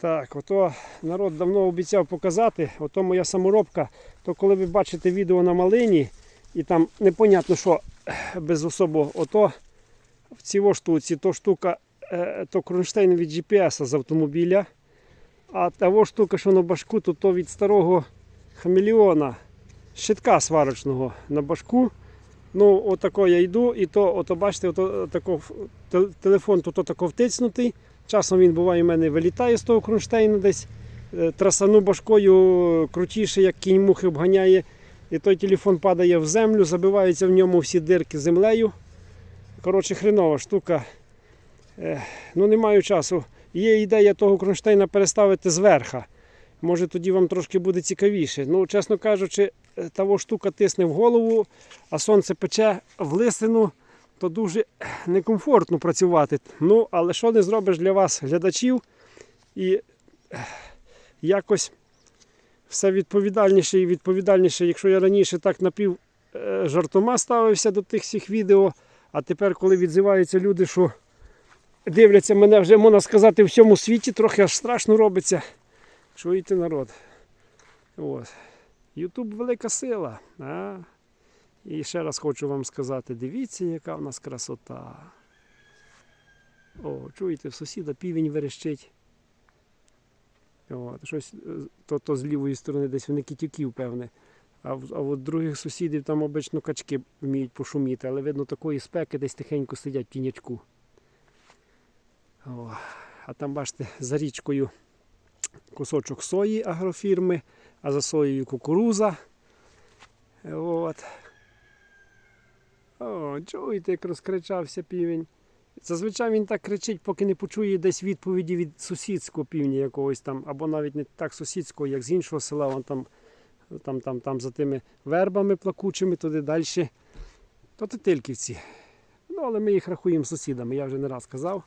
Так, ото народ давно обіцяв показати. Ото моя саморобка. То коли ви бачите відео на малині, і там непонятно, що без особого, ото в цій штуці, то штука, е, то кронштейн від GPS з автомобіля. А того штука, що на башку, то, то від старого хамелеона, щитка сварочного на башку. Ну, отако я йду, і то, ото, бачите, ото, тако, те- телефон тут отако втиснутий. Часом він буває в мене вилітає з того кронштейну десь. е, Трасану башкою крутіше, як кінь мухи обганяє. І той телефон падає в землю, забиваються в ньому всі дирки землею. Коротше, хренова штука. Е, ну, не маю часу. Є ідея того кронштейна переставити зверха. Може тоді вам трошки буде цікавіше. Ну, чесно кажучи, е, того штука тисне в голову, а сонце пече в лисину, то дуже некомфортно працювати. Ну, але що не зробиш для вас, глядачів, і якось все відповідальніше і відповідальніше, якщо я раніше так напів е, жартома ставився до тих всіх відео, а тепер, коли відзиваються люди, що дивляться мене вже, можна сказати, в всьому світі, трохи аж страшно робиться. Чуєте народ? Ютуб велика сила. А? І ще раз хочу вам сказати, дивіться, яка в нас красота. О, чуєте, в сусіда півень верещить. От, щось, е, то, то з лівої сторони десь вони кітюків, певне. А, в- а от других сусідів там обично качки вміють пошуміти, але видно такої спеки десь тихенько сидять в тінячку. О, а там, бачите, за річкою кусочок сої агрофірми, а за соєю кукуруза. От. О, чуєте, як розкричався півень. Зазвичай він так кричить, поки не почує десь відповіді від сусідського півня якогось там, або навіть не так сусідського, як з іншого села, вон там, там, там, там за тими вербами плакучими, туди далі. То тетильківці. Ну, але ми їх рахуємо сусідами, я вже не раз казав.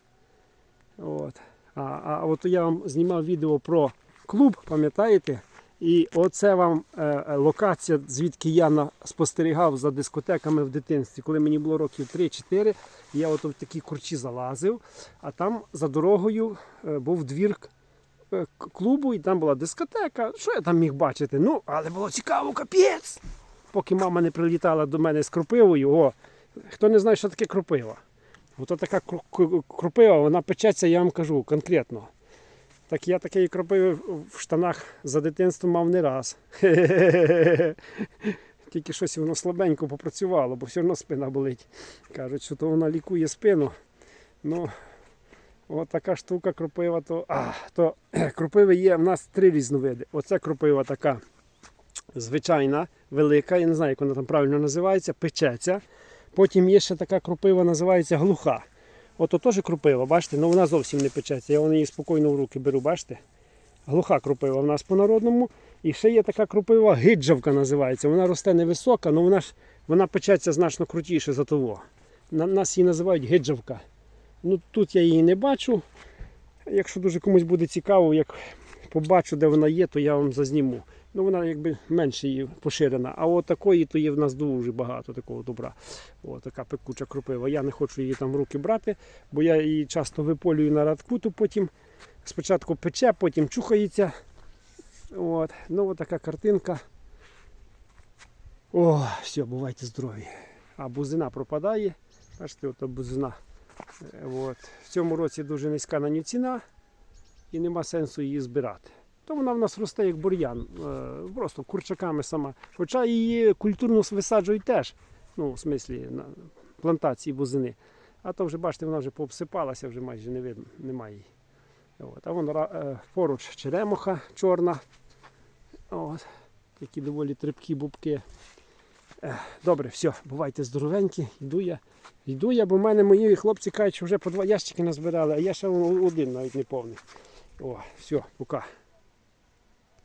От. А, а от я вам знімав відео про клуб, пам'ятаєте? І оце вам е, е, локація, звідки я спостерігав за дискотеками в дитинстві. Коли мені було років 3-4, я от в такі курчі залазив, а там за дорогою е, був двір клубу, і там була дискотека. Що я там міг бачити? Ну, але було цікаво, капець! Поки мама не прилітала до мене з кропивою, о, хто не знає, що таке кропива. Ото така кропива, вона печеться, я вам кажу конкретно. Так я такої кропиви в штанах за дитинство мав не раз. Тільки щось воно слабенько попрацювало, бо все одно спина болить. Кажуть, що то вона лікує спину. Ну, от така штука кропива, то, а, то кропиви є в нас три різновиди. Оце кропива така звичайна, велика, я не знаю, як вона там правильно називається, печеться. Потім є ще така кропива, називається глуха. Ото теж кропива, бачите, ну вона зовсім не печеться. Я її спокійно в руки беру, бачите? Глуха кропива в нас по-народному. І ще є така кропива, гиджавка називається. Вона росте невисока, але вона ж вона печеться значно крутіше за того. На, нас її називають гиджавка. Ну тут я її не бачу. Якщо дуже комусь буде цікаво, як побачу, де вона є, то я вам зазніму. Ну вона якби менше її поширена. А от такої то є в нас дуже багато такого добра. О, така пекуча кропива. Я не хочу її там в руки брати, бо я її часто виполюю на радкуту, потім спочатку пече, потім чухається. От. Ну от така картинка. О, все, бувайте здорові. А бузина пропадає. Бачите, от бузина. Е, От. В цьому році дуже низька на ній ціна і нема сенсу її збирати. То вона в нас росте як бур'ян, е, просто курчаками сама. Хоча її культурно висаджують теж, ну, в смислі на плантації бузини. А то вже, бачите, вона вже пообсипалася, вже майже не видно, немає її. От. А вон ра- е, поруч черемоха чорна. От. Такі доволі трипкі бубки. Е, Добре, все, бувайте здоровенькі, йду я. Йду я, бо в мене мої хлопці кажуть, що вже по два ящики назбирали, а я ще один навіть не повний. О, все, пока.